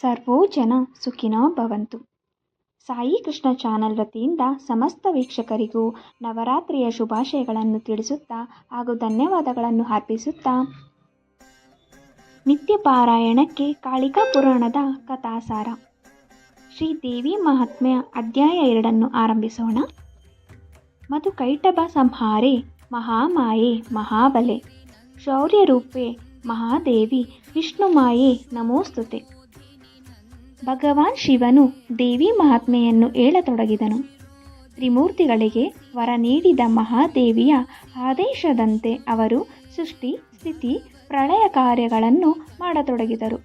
Servo ಜನ ಸುಖಿನೋ ಭವಂತು. ಸಾಯಿ ಕೃಷ್ಣ ಚಾನಲ್ ವತಿಯಿಂದ ಸಮಸ್ತ ವೀಕ್ಷಕರಿಗೂ ನವರಾತ್ರಿಯ ಶುಭಾಶಯಗಳನ್ನು ತಿಳಿಸುತ್ತಾ ಹಾಗೂ ಧನ್ಯವಾದಗಳನ್ನು ಅರ್ಪಿಸುತ್ತಾ ನಿತ್ಯ ಪಾರಾಯಣಕ್ಕೆ ಕಾಳಿಕಾ ಪುರಾಣದ ಕಥಾಸಾರ. ಶ್ರೀ ದೇವಿ ಮಹಾತ್ಮ್ಯ ಅಧ್ಯಾಯ ಎರಡನ್ನು ಆರಂಭಿಸೋಣ. ಮತ್ತು ಕೈಟಭ ಸಂಹಾರೆ ಮಹಾಮಾಯೆ ಮಹಾಬಲೆ. ಶೌರ್ಯರೂಪೆ ಮಹಾದೇವಿ ವಿಷ್ಣುಮಾಯೆ ನಮೋಸ್ತುತೆ. ಭಗವಾನ್ ಶಿವನು ದೇವಿ ಮಹಾತ್ಮೆಯನ್ನು ಹೇಳತೊಡಗಿದನು. ತ್ರಿಮೂರ್ತಿಗಳಿಗೆ ವರ ನೀಡಿದ ಮಹಾದೇವಿಯ ಆದೇಶದಂತೆ ಅವರು ಸೃಷ್ಟಿ, ಸ್ಥಿತಿ, ಪ್ರಳಯ ಕಾರ್ಯಗಳನ್ನು ಮಾಡತೊಡಗಿದರು.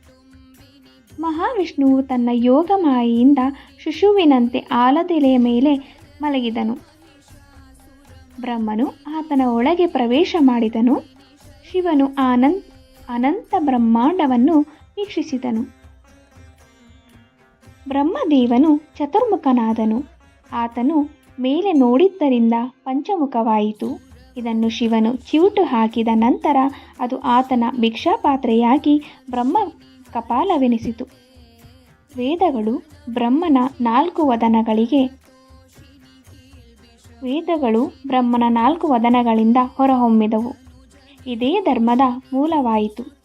ಮಹಾವಿಷ್ಣುವು ತನ್ನ ಯೋಗ ಮಾಯಿಯಿಂದ ಶಿಶುವಿನಂತೆ ಆಲದೆಲೆಯ ಮೇಲೆ ಮಲಗಿದನು. ಬ್ರಹ್ಮನು ಆತನ ಒಳಗೆ ಪ್ರವೇಶ ಮಾಡಿದನು. ಶಿವನು ಆನಂದ್, ಅನಂತ ಬ್ರಹ್ಮಾಂಡವನ್ನು ವೀಕ್ಷಿಸಿದನು. ಬ್ರಹ್ಮದೇವನು ಚತುರ್ಮುಖನಾದನು. ಆತನು ಮೇಲೆ ನೋಡಿದ್ದರಿಂದ ಪಂಚಮುಖವಾಯಿತು. ಇದನ್ನು ಶಿವನು ಚಿವುಟು ಹಾಕಿದ ನಂತರ ಅದು ಆತನ ಭಿಕ್ಷಾಪಾತ್ರೆಯಾಗಿ ಬ್ರಹ್ಮ ಕಪಾಲವೆನಿಸಿತು ವೇದಗಳು ಬ್ರಹ್ಮನ ನಾಲ್ಕು ವದನಗಳಿಗೆ ವೇದಗಳು ಬ್ರಹ್ಮನ ನಾಲ್ಕು ವದನಗಳಿಂದ ಹೊರಹೊಮ್ಮಿದವು. ಇದೇ ಧರ್ಮದ ಮೂಲವಾಯಿತು.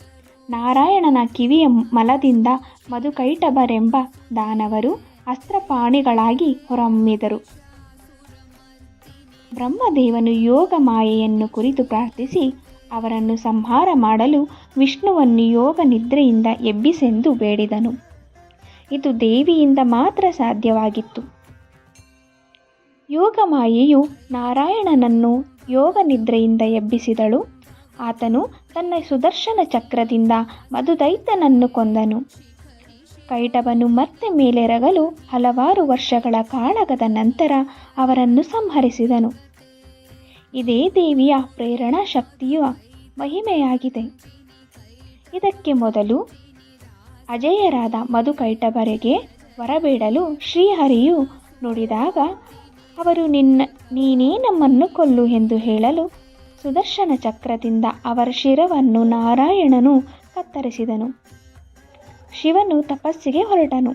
ನಾರಾಯಣನ ಕಿವಿಯ ಮಲದಿಂದ ಮಧುಕೈಟಬರೆಂಬ ದಾನವರು ಅಸ್ತ್ರಪಾಣಿಗಳಾಗಿ ಹೊರಹೊಮ್ಮಿದರು. ಬ್ರಹ್ಮದೇವನು ಯೋಗ ಮಾಯೆಯನ್ನು ಕುರಿತು ಪ್ರಾರ್ಥಿಸಿ ಅವರನ್ನು ಸಂಹಾರ ಮಾಡಲು ವಿಷ್ಣುವನ್ನು ಯೋಗ ನಿದ್ರೆಯಿಂದ ಎಬ್ಬಿಸೆಂದು ಬೇಡಿದನು. ಇದು ದೇವಿಯಿಂದ ಮಾತ್ರ ಸಾಧ್ಯವಾಗಿತ್ತು. ಯೋಗ ಮಾಯೆಯು ನಾರಾಯಣನನ್ನು ಯೋಗ ನಿದ್ರೆಯಿಂದ ಎಬ್ಬಿಸಿದಳು. ಆತನು ತನ್ನ ಸುದರ್ಶನ ಚಕ್ರದಿಂದ ಮಧುದೈತ್ಯನನ್ನು ಕೊಂದನು. ಕೈಟವನು ಮತ್ತೆ ಮೇಲೆರಗಲು ಹಲವಾರು ವರ್ಷಗಳ ಕಾಳಗದ ನಂತರ ಅವರನ್ನು ಸಂಹರಿಸಿದನು. ಇದೇ ದೇವಿಯ ಪ್ರೇರಣಾ ಶಕ್ತಿಯ ಮಹಿಮೆಯಾಗಿದೆ. ಇದಕ್ಕೆ ಮೊದಲು ಅಜೇಯರಾದ ಮಧುಕೈಟಭರಿಗೆ ವರಬೇಡಲು ಶ್ರೀಹರಿಯು ನುಡಿದಾಗ, ಅವರು ನಿನ್ನ, ನೀನೇ ನಮ್ಮನ್ನು ಕೊಲ್ಲು ಎಂದು ಹೇಳಲು ಸುದರ್ಶನ ಚಕ್ರದಿಂದ ಅವರ ಶಿರವನ್ನು ನಾರಾಯಣನು ಕತ್ತರಿಸಿದನು. ಶಿವನು ತಪಸ್ಸಿಗೆ ಹೊರಟನು.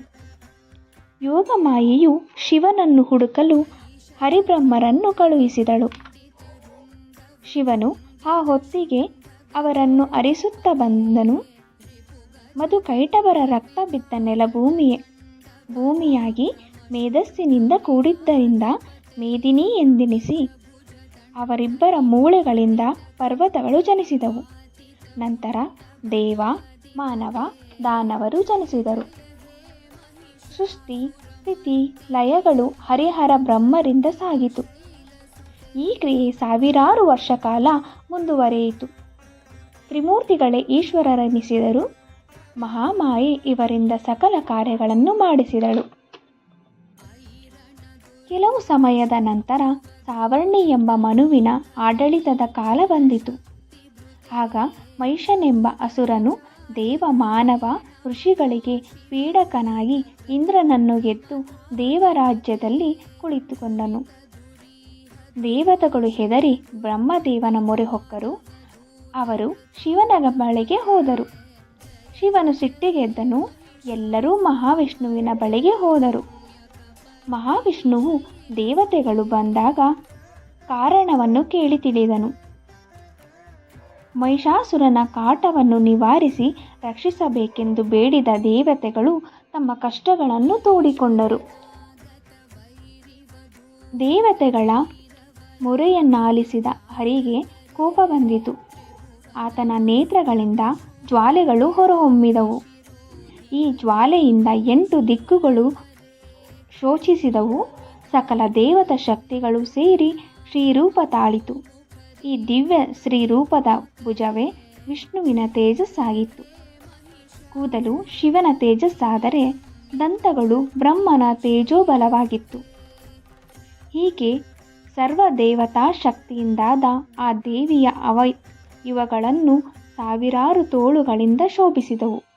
ಯೋಗ ಮಾಯೆಯು ಶಿವನನ್ನು ಹುಡುಕಲು ಹರಿಬ್ರಹ್ಮರನ್ನು ಕಳುಹಿಸಿದಳು. ಶಿವನು ಆ ಹೊತ್ತಿಗೆ ಅವರನ್ನು ಅರಿಸುತ್ತಾ ಬಂದನು. ಮಧು ಕೈಟವರ ರಕ್ತ ಬಿದ್ದ ನೆಲ ಭೂಮಿಯೇ, ಭೂಮಿಯಾಗಿ ಮೇಧಸ್ಸಿನಿಂದ ಕೂಡಿದ್ದರಿಂದ ಮೇದಿನಿ ಎಂದೆನಿಸಿ ಅವರಿಬ್ಬರ ಮೂಳೆಗಳಿಂದ ಪರ್ವತಗಳು ಜನಿಸಿದವು. ನಂತರ ದೇವ, ಮಾನವ, ದಾನವರು ಜನಿಸಿದರು. ಸೃಷ್ಟಿ, ಸ್ಥಿತಿ, ಲಯಗಳು ಹರಿಹರ ಬ್ರಹ್ಮರಿಂದ ಸಾಗಿತು. ಈ ಕ್ರಿಯೆ ಸಾವಿರಾರು ವರ್ಷ ಕಾಲ ಮುಂದುವರಿಯಿತು. ತ್ರಿಮೂರ್ತಿಗಳೇ ಈಶ್ವರರೆನಿಸಿದರು. ಮಹಾಮಾಯಿ ಇವರಿಂದ ಸಕಲ ಕಾರ್ಯಗಳನ್ನು ಮಾಡಿಸಿದಳು. ಕೆಲವು ಸಮಯದ ನಂತರ ಸಾವರ್ಣಿ ಎಂಬ ಮನುವಿನ ಆಡಳಿತದ ಕಾಲ ಬಂದಿತು. ಆಗ ಮೈಷನೆಂಬ ಅಸುರನು ದೇವ ಮಾನವ ಋಷಿಗಳಿಗೆ ಪೀಡಕನಾಗಿ ಇಂದ್ರನನ್ನು ಗೆದ್ದು ದೇವರಾಜ್ಯದಲ್ಲಿ ಕುಳಿತುಕೊಂಡನು. ದೇವತೆಗಳು ಹೆದರಿ ಬ್ರಹ್ಮದೇವನ ಮೊರೆ ಹೊಕ್ಕರು. ಅವರು ಶಿವನ ಬಳಿಗೆ ಹೋದರು. ಶಿವನು ಸಿಟ್ಟಿಗೆದ್ದನು. ಎಲ್ಲರೂ ಮಹಾವಿಷ್ಣುವಿನ ಬಳಿಗೆ ಹೋದರು. ಮಹಾವಿಷ್ಣುವು ದೇವತೆಗಳು ಬಂದಾಗ ಕಾರಣವನ್ನು ಕೇಳಿ ತಿಳಿದನು ಮಹಿಷಾಸುರನ ಕಾಟವನ್ನು ನಿವಾರಿಸಿ ರಕ್ಷಿಸಬೇಕೆಂದು ಬೇಡಿದ ದೇವತೆಗಳು ತಮ್ಮ ಕಷ್ಟಗಳನ್ನು ತೋಡಿಕೊಂಡರು. ದೇವತೆಗಳ ಮೊರೆಯನ್ನಾಲಿಸಿದ ಹರಿಗೆ ಕೋಪ ಬಂದಿತು. ಆತನ ನೇತ್ರಗಳಿಂದ ಜ್ವಾಲೆಗಳು ಹೊರಹೊಮ್ಮಿದವು. ಈ ಜ್ವಾಲೆಯಿಂದ ಎಂಟು ದಿಕ್ಕುಗಳು ಶೋಚಿಸಿದವು. ಸಕಲ ದೇವತ ಶಕ್ತಿಗಳು ಸೇರಿ ಶ್ರೀರೂಪ ತಾಳಿತು. ಈ ದಿವ್ಯ ಶ್ರೀರೂಪದ ಭುಜವೇ ವಿಷ್ಣುವಿನ ತೇಜಸ್ಸಾಗಿತ್ತು. ಕೂದಲು ಶಿವನ ತೇಜಸ್ಸಾದರೆ ದಂತಗಳು ಬ್ರಹ್ಮನ ತೇಜೋಬಲವಾಗಿತ್ತು. ಹೀಗೆ ಸರ್ವ ದೇವತಾ ಶಕ್ತಿಯಿಂದಾದ ಆ ದೇವಿಯ ಅವ ಇವಗಳನ್ನು ಸಾವಿರಾರು ತೋಳುಗಳಿಂದ ಶೋಭಿಸಿದವು.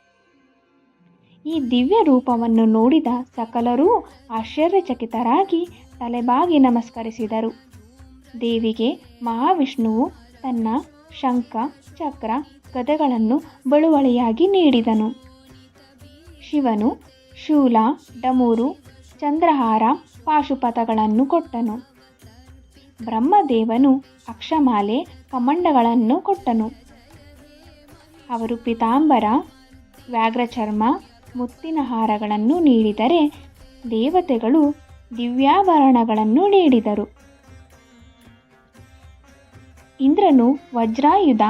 ಈ ದಿವ್ಯ ರೂಪವನ್ನು ನೋಡಿದ ಸಕಲರೂ ಆಶ್ಚರ್ಯಚಕಿತರಾಗಿ ತಲೆಬಾಗಿ ನಮಸ್ಕರಿಸಿದರು. ದೇವಿಗೆ ಮಹಾವಿಷ್ಣುವು ತನ್ನ ಶಂಖ, ಚಕ್ರ, ಗದೆಗಳನ್ನು ಬಳುವಳಿಯಾಗಿ ನೀಡಿದನು. ಶಿವನು ಶೂಲ, ಡಮೂರು, ಚಂದ್ರಹಾರ ಪಾಶುಪಥಗಳನ್ನು ಕೊಟ್ಟನು. ಬ್ರಹ್ಮದೇವನು ಅಕ್ಷಮಾಲೆ, ಕಮಂಡಗಳನ್ನು ಕೊಟ್ಟನು. ಅವರು ಪಿತಾಂಬರ, ವ್ಯಾಘ್ರಚರ್ಮ ಮುತ್ತಿನ ಹಾರಗಳನ್ನು ನೀಡಿದರೆ ದೇವತೆಗಳು ದಿವ್ಯಾಭರಣಗಳನ್ನು ನೀಡಿದರು. ಇಂದ್ರನು ವಜ್ರಾಯುಧ,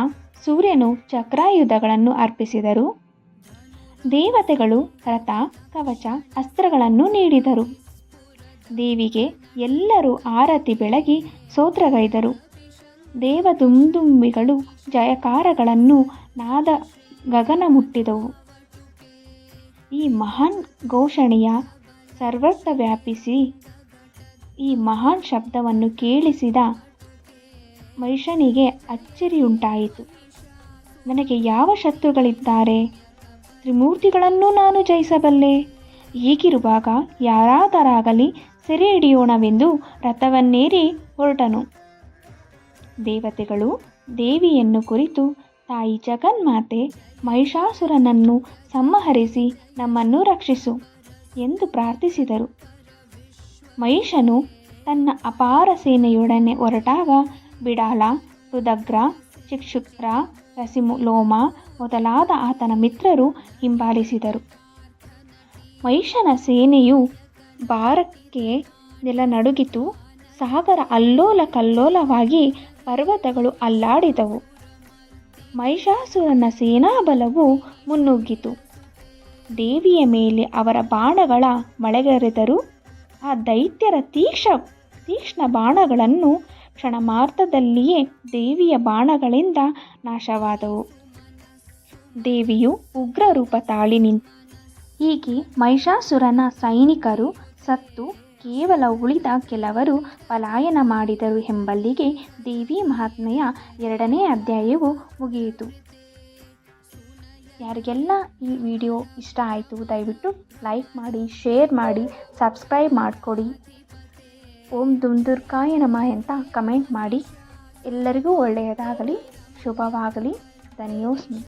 ಸೂರ್ಯನು ಚಕ್ರಾಯುಧಗಳನ್ನು ಅರ್ಪಿಸಿದರು. ದೇವತೆಗಳು ರಥ, ಕವಚ, ಅಸ್ತ್ರಗಳನ್ನು ನೀಡಿದರು. ದೇವಿಗೆ ಎಲ್ಲರೂ ಆರತಿ ಬೆಳಗಿ ಸೋತ್ರಗೈದರು. ದೇವದುಂದುಂಬಿಗಳು ಜಯಕಾರಗಳನ್ನು ನಾದ ಗಗನ ಮುಟ್ಟಿದವು ಈ ಮಹಾನ್ ಘೋಷಣೆಯ ಸರ್ವತ್ರ ವ್ಯಾಪಿಸಿ, ಈ ಮಹಾನ್ ಶಬ್ದವನ್ನು ಕೇಳಿಸಿದ ಮನುಷ್ಯನಿಗೆ ಅಚ್ಚರಿಯುಂಟಾಯಿತು. ನನಗೆ ಯಾವ ಶತ್ರುಗಳಿದ್ದಾರೆ? ತ್ರಿಮೂರ್ತಿಗಳನ್ನು ನಾನು ಜಯಿಸಬಲ್ಲೆ? ಹೀಗಿರುವಾಗ ಯಾರಾದರಾಗಲಿ ಸೆರೆ ಹಿಡಿಯೋಣವೆಂದು ರಥವನ್ನೇರಿ ಹೊರಟನು. ದೇವತೆಗಳು ದೇವಿಯನ್ನು ಕುರಿತು ತಾಯಿ ಜಗನ್ಮಾತೆ ಮಹಿಷಾಸುರನನ್ನು ಸಂಹರಿಸಿ ನಮ್ಮನ್ನು ರಕ್ಷಿಸು ಎಂದು ಪ್ರಾರ್ಥಿಸಿದರು. ಮಹಿಷನು ತನ್ನ ಅಪಾರ ಸೇನೆಯೊಡನೆ ಹೊರಟಾಗ ಬಿಡಾಲ ರುದಗ್ರ ರಸಿಮು, ಲೋಮ ಮೊದಲಾದ ಆತನ ಮಿತ್ರರು ಹಿಂಬಾಲಿಸಿದರು. ಮಹಿಷನ ಸೇನೆಯು ಭಾರಕ್ಕೆ ನೆಲನಡುಗಿತು. ಸಾಗರ ಅಲ್ಲೋಲ ಕಲ್ಲೋಲವಾಗಿ ಪರ್ವತಗಳು ಅಲ್ಲಾಡಿದವು. ಮಹಿಷಾಸುರನ ಸೇನಾಬಲವು ಮುನ್ನುಗ್ಗಿತು. ದೇವಿಯ ಮೇಲೆ ಅವರ ಬಾಣಗಳ ಮಳೆಗರೆದರು. ಆ ದೈತ್ಯರ ತೀಕ್ಷ ತೀಕ್ಷ್ಣ ಬಾಣಗಳನ್ನು ಕ್ಷಣಮಾರ್ಥದಲ್ಲಿಯೇ ದೇವಿಯ ಬಾಣಗಳಿಂದ ನಾಶವಾದವು. ದೇವಿಯು ಉಗ್ರ ರೂಪ ತಾಳಿ ನಿಂತು, ಹೀಗೆ ಮಹಿಷಾಸುರನ ಸೈನಿಕರು ಸತ್ತು ಕೇವಲ ಉಳಿದ ಕೆಲವರು ಪಲಾಯನ ಮಾಡಿದರು ಎಂಬಲ್ಲಿಗೆ ದೇವಿ ಮಹಾತ್ಮೆಯ ಎರಡನೇ ಅಧ್ಯಾಯವು ಮುಗಿಯಿತು. ಯಾರಿಗೆಲ್ಲ ಈ ವಿಡಿಯೋ ಇಷ್ಟ ಆಯಿತು, ದಯವಿಟ್ಟು ಲೈಕ್ ಮಾಡಿ, ಶೇರ್ ಮಾಡಿ, ಸಬ್ಸ್ಕ್ರೈಬ್ ಮಾಡಿಕೊಡಿ. ಓಂ ದುಂದುರ್ಕಾಯ ನಮಃ ಅಂತ ಕಮೆಂಟ್ ಮಾಡಿ. ಎಲ್ಲರಿಗೂ ಒಳ್ಳೆಯದಾಗಲಿ, ಶುಭವಾಗಲಿ. ಧನ್ಯೋಸ್ಮಿ.